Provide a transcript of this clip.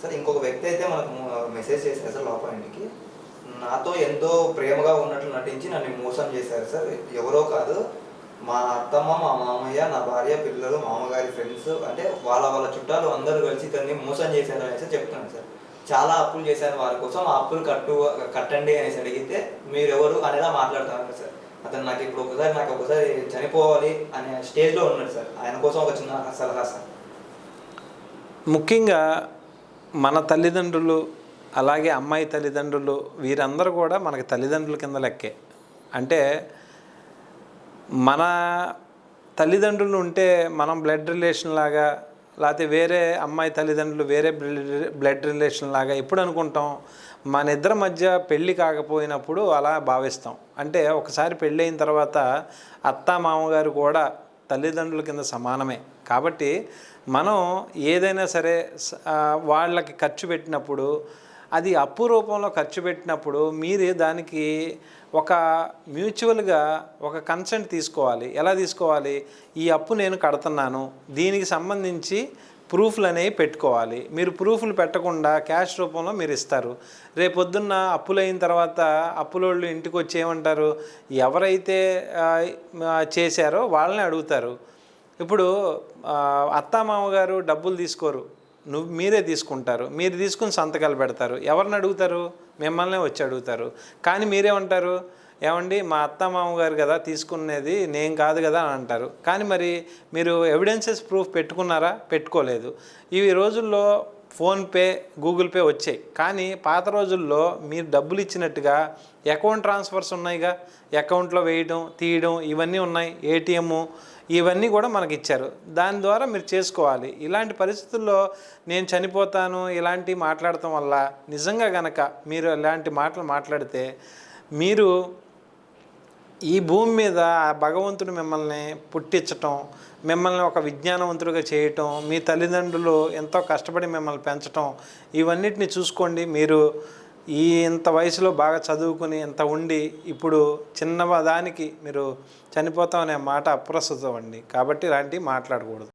Sir ఇంకొక వ్యక్తి అయితే మనకు మెసేజ్ చేశారు సార్ లోపల ఇంటికి. నాతో ఎంతో ప్రేమగా ఉన్నట్లు నటించి నన్ను మోసం చేశారు సార్. ఎవరో కాదు మా అత్తమ్మ మా మామయ్య నా భార్య పిల్లలు మామగారి ఫ్రెండ్స్ అంటే వాళ్ళ వాళ్ళ చుట్టాలు అందరూ కలిసి ఇతన్ని మోసం చేశారు అనేసి చెప్తున్నాను సార్. చాలా అప్పులు చేశాను వారి కోసం. ఆ అప్పులు కట్టు కట్టండి అనేసి అడిగితే మీరెవరు అనేలా మాట్లాడుతున్నారు సార్. అతను నాకు ఇప్పుడు ఒకసారి నాకు ఒకసారి చనిపోవాలి అనే స్టేజ్లో ఉన్నాడు సార్. ఆయన కోసం ఒక చిన్న సలహా సార్. ముఖ్యంగా మన తల్లిదండ్రులు అలాగే అమ్మాయి తల్లిదండ్రులు వీరందరూ కూడా మనకి తల్లిదండ్రుల కింద లెక్కే. అంటే మన తల్లిదండ్రులు ఉంటే మనం బ్లడ్ రిలేషన్ లాగా లేకపోతే వేరే అమ్మాయి తల్లిదండ్రులు వేరే బ్లడ్ బ్లడ్ రిలేషన్ లాగా ఎప్పుడు అనుకుంటాం? మన ఇద్దరి మధ్య పెళ్ళి కాకపోయినప్పుడు అలా భావిస్తాం. అంటే ఒకసారి పెళ్ళి అయిన తర్వాత అత్త మామగారు కూడా తల్లిదండ్రుల కింద సమానమే. కాబట్టి మనం ఏదైనా సరే వాళ్ళకి ఖర్చు పెట్టినప్పుడు అది అప్పు రూపంలో ఖర్చు పెట్టినప్పుడు మీరు దానికి ఒక మ్యూచువల్గా ఒక కన్సెంట్ తీసుకోవాలి. ఎలా తీసుకోవాలి? ఈ అప్పు నేను కడుతున్నాను. దీనికి సంబంధించి ప్రూఫ్లు అనేవి పెట్టుకోవాలి. మీరు ప్రూఫ్లు పెట్టకుండా క్యాష్ రూపంలో మీరు ఇస్తారు. రేపొద్దున్న అప్పులు అయిన తర్వాత అప్పులోళ్ళు ఇంటికి వచ్చి ఏమంటారు? ఎవరైతే చేశారో వాళ్ళని అడుగుతారు. ఇప్పుడు ఆ, అత్తామామగారు డబ్బులు తీసుకోరు. నువ్వు మీరే తీసుకుంటారు. మీరు తీసుకుని సంతకాలు పెడతారు. ఎవరిని అడుగుతారు? మిమ్మల్నే వచ్చి అడుగుతారు. కానీ మీరేమంటారు? ఏమండి మా అత్త మామగారు కదా తీసుకునేది నేను కాదు కదా అని అంటారు. కానీ మరి మీరు ఎవిడెన్సెస్ ప్రూఫ్ పెట్టుకున్నారా? పెట్టుకోలేదు. ఈ రోజుల్లో ఫోన్పే గూగుల్ పే వచ్చాయి. కానీ పాత రోజుల్లో మీరు డబ్బులు ఇచ్చినట్టుగా అకౌంట్ ట్రాన్స్ఫర్స్ ఉన్నాయిగా. అకౌంట్లో వేయడం తీయడం ఇవన్నీ ఉన్నాయి. ఏటీఎం ఇవన్నీ కూడా మనకి ఇచ్చారు. దాని ద్వారా మీరు చేసుకోవాలి. ఇలాంటి పరిస్థితుల్లో నేను చనిపోతాను ఇలాంటి మాట్లాడటం వల్ల నిజంగా గనక మీరు ఇలాంటి మాటలు మాట్లాడితే మీరు ఈ భూమి మీద ఆ భగవంతుడు మిమ్మల్ని పుట్టించటం మిమ్మల్ని ఒక విజ్ఞానవంతుడిగా చేయటం మీ తల్లిదండ్రులు ఎంతో కష్టపడి మిమ్మల్ని పెంచటం ఇవన్నిటిని చూసుకోండి. మీరు ఈ ఇంత వయసులో బాగా చదువుకుని ఇంత ఉండి ఇప్పుడు చిన్న దానికి మీరు చనిపోతాం అనే మాట అప్రస్తుతం అండి. కాబట్టి ఇలాంటివి మాట్లాడకూడదు.